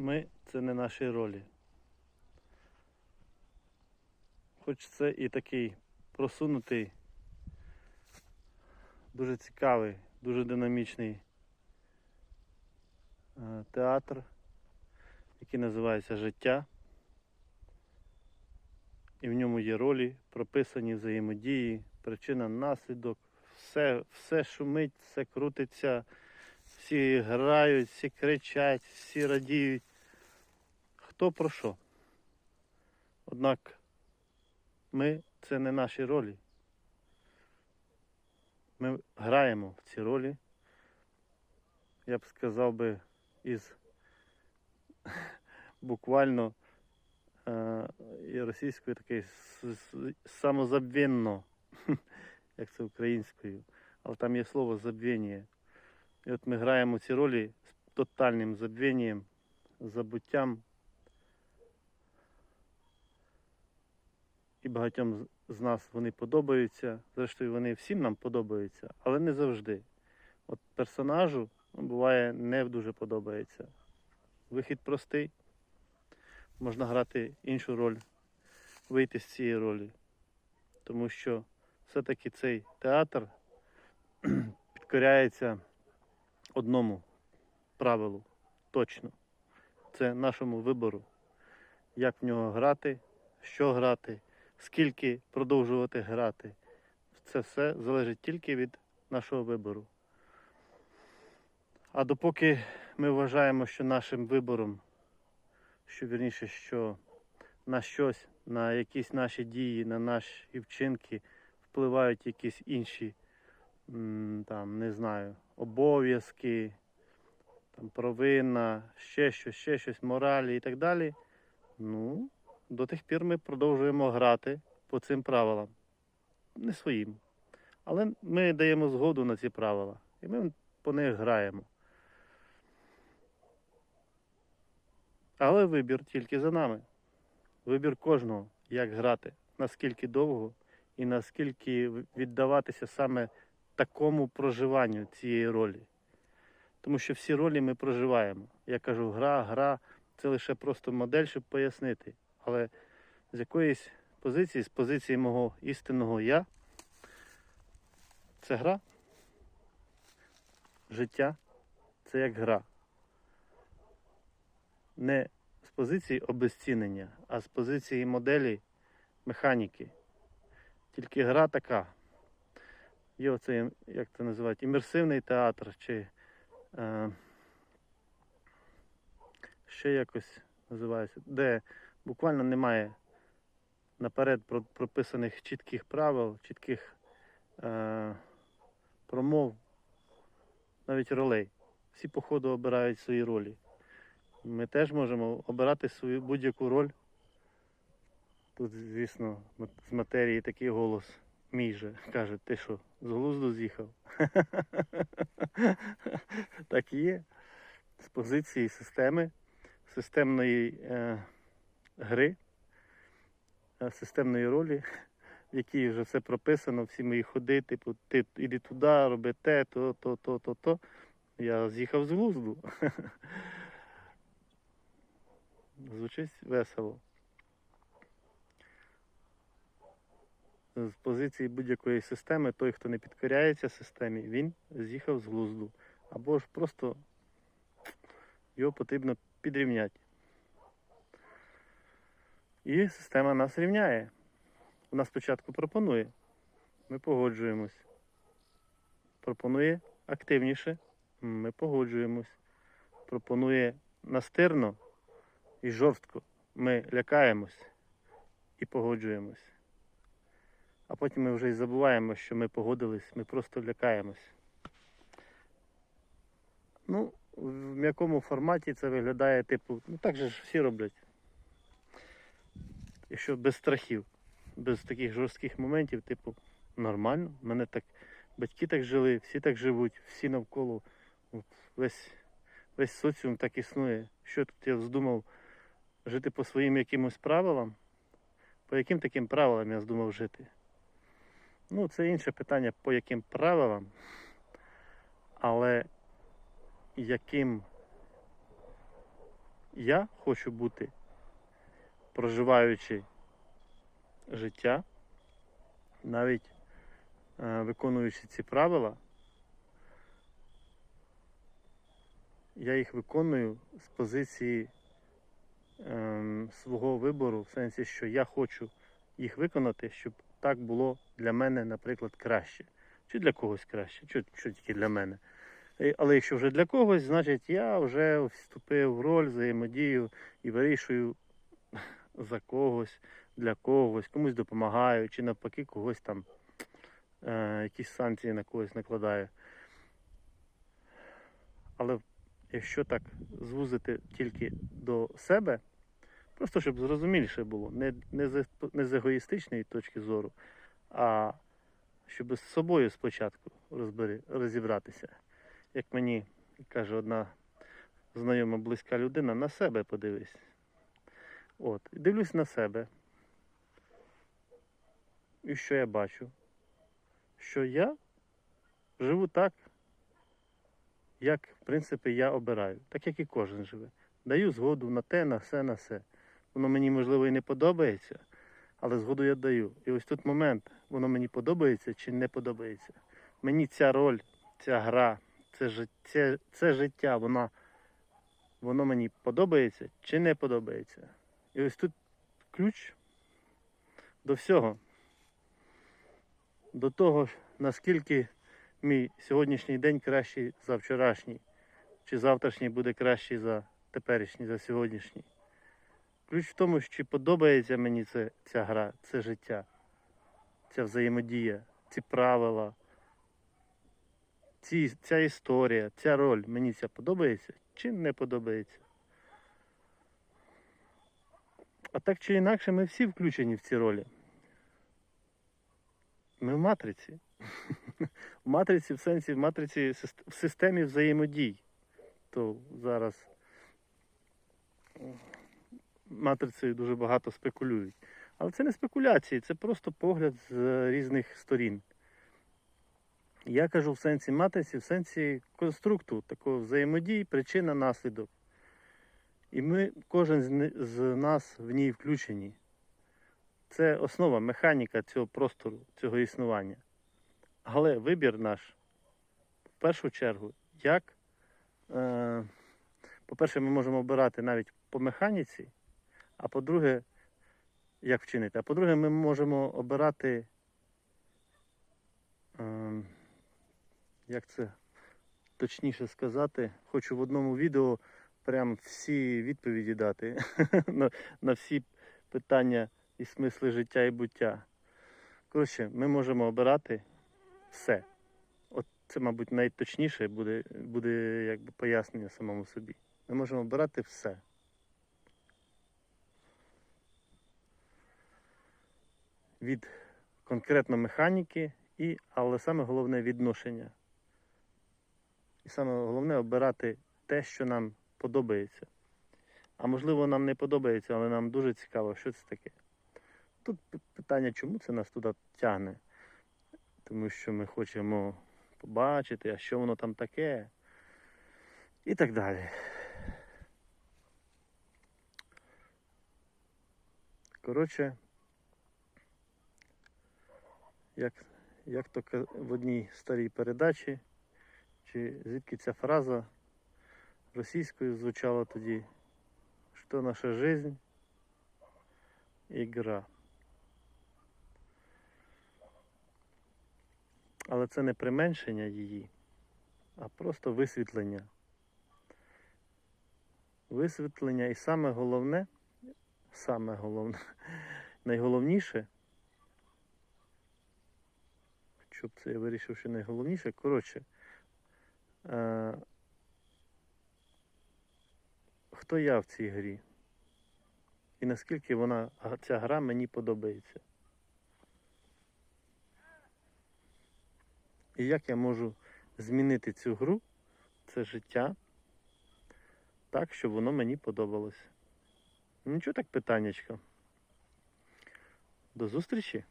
Ми це не наші ролі. Хоч це і такий просунутий, дуже цікавий, дуже динамічний е, театр, який називається Життя. І в ньому є ролі, прописані взаємодії, причина, наслідок, все, все шумить, все крутиться, всі грають, всі кричать, всі радіють. Хто про що? Однак ми це не наші ролі. Ми граємо в ці ролі. Я б сказав би із буквально е, і російською такий с- с- як це українською. Але там є слово забвення. І от ми граємо ці ролі з тотальним забвенням, забуттям. І багатьом з- нас вони подобаються. Зрештою, вони всім нам подобаються, але не завжди. От персонажу ну, буває не дуже подобається. Вихід простий. Можна грати іншу роль, вийти з цієї ролі. Тому що все-таки цей театр підкоряється одному правилу точно. Це нашому вибору. Як в нього грати, що грати, скільки продовжувати грати. Це все залежить тільки від нашого вибору. А допоки ми вважаємо, що нашим вибором, що вірніше, що на щось, на якісь наші дії, на наші вчинки впливають якісь інші, там, не знаю, обов'язки, там, провина, ще щось, ще щось, моралі і так далі. Ну, до тих пір ми продовжуємо грати по цим правилам. Не своїм. Але ми даємо згоду на ці правила. І ми по них граємо. Але вибір тільки за нами. Вибір кожного, як грати, наскільки довго і наскільки віддаватися саме такому проживанню цієї ролі. Тому що всі ролі ми проживаємо. Я кажу, гра, гра це лише просто модель, щоб пояснити. Але з якоїсь позиції, з позиції мого істинного я, це гра. Життя це як гра. Не з позиції обезцінення, а з позиції моделі механіки. Тільки гра така. Є оцей, як це називають, імерсивний театр чи е, ще якось називається, де буквально немає наперед прописаних чітких правил, чітких е, промов, навіть ролей. Всі по ходу обирають свої ролі. Ми теж можемо обирати свою будь-яку роль. Тут, звісно, з матерії такий голос мій же каже, ти що, з глузду з'їхав? так і є. З позиції системи, системної е, гри, е, системної ролі, в якій вже все прописано, всі мої ходи, типу, ти іди туди, роби те, то, то, то, то, то. Я з'їхав з глузду. Звучить весело. З позиції будь-якої системи, той, хто не підкоряється системі, він з'їхав з глузду. Або ж просто його потрібно підрівняти. І система нас рівняє. Вона спочатку пропонує. Ми погоджуємось. Пропонує активніше. Ми погоджуємось. Пропонує настирно і жорстко. Ми лякаємось і погоджуємось. А потім ми вже й забуваємо, що ми погодились, ми просто лякаємось. Ну, в м'якому форматі це виглядає, типу, ну так же ж всі роблять. Якщо без страхів, без таких жорстких моментів, типу, нормально, мене так, батьки так жили, всі так живуть, всі навколо, от, весь, весь соціум так існує. Що тут я вздумав жити по своїм якимось правилам? По яким таким правилам я здумав жити? Ну, це інше питання, по яким правилам, але яким я хочу бути, проживаючи життя, навіть е, виконуючи ці правила, я їх виконую з позиції ем, свого вибору, в сенсі, що я хочу їх виконати, щоб так було для мене, наприклад, краще. Чи для когось краще, що, що тільки для мене. Але якщо вже для когось, значить я вже вступив в роль, взаємодію і вирішую за когось, для когось, комусь допомагаю, чи навпаки когось там е, якісь санкції на когось накладаю. Але якщо так звузити тільки до себе, просто щоб зрозуміліше було, не, не, з, не з егоїстичної точки зору, а щоб з собою спочатку розбери, розібратися. Як мені каже одна знайома близька людина, на себе подивись. От, дивлюсь на себе. І що я бачу? Що я живу так, як, в принципі, я обираю, так як і кожен живе. Даю згоду на те, на все, на все. Воно мені, можливо, і не подобається, але згоду я даю. І ось тут момент, воно мені подобається чи не подобається. Мені ця роль, ця гра, це, це, це життя, вона, воно мені подобається чи не подобається. І ось тут ключ до всього. До того, наскільки мій сьогоднішній день кращий за вчорашній, чи завтрашній буде кращий за теперішній, за сьогоднішній. Ключ в тому, чи подобається мені це, ця гра, це життя, ця взаємодія, ці правила, ці, ця історія, ця роль мені ця подобається чи не подобається. А так чи інакше, ми всі включені в ці ролі. Ми в матриці. В матриці, в сенсі, в матриці в системі взаємодій. То зараз матрицею дуже багато спекулюють. Але це не спекуляції, це просто погляд з різних сторін. Я кажу в сенсі матриці, в сенсі конструкту, такого взаємодії, причина, наслідок. І ми, кожен з, нас в ній включені. Це основа, механіка цього простору, цього існування. Але вибір наш, в першу чергу, як, е, по-перше, ми можемо обирати навіть по механіці, а по-друге, як вчинити. А по-друге, ми можемо обирати, е, як це точніше сказати, хочу в одному відео прям всі відповіді дати на, на всі питання і смисли життя і буття. Коротше, ми можемо обирати все. От це, мабуть, найточніше буде, буде якби пояснення самому собі. Ми можемо обирати все. Від конкретно механіки, і, але саме головне відношення. І саме головне обирати те, що нам подобається. А можливо, нам не подобається, але нам дуже цікаво, що це таке. Тут питання, чому це нас туди тягне? Тому що ми хочемо побачити, а що воно там таке. І так далі. Коротше, як, як то в одній старій передачі, чи звідки ця фраза російською звучала тоді, що наша жизнь ігра. Але це не применшення її, а просто висвітлення. Висвітлення і саме головне, саме головне, найголовніше, щоб це я вирішив, що найголовніше, коротше, е, хто я в цій грі? І наскільки вона, ця гра мені подобається. І як я можу змінити цю гру, це життя, так, щоб воно мені подобалось. Нічого так питаннячко. До зустрічі!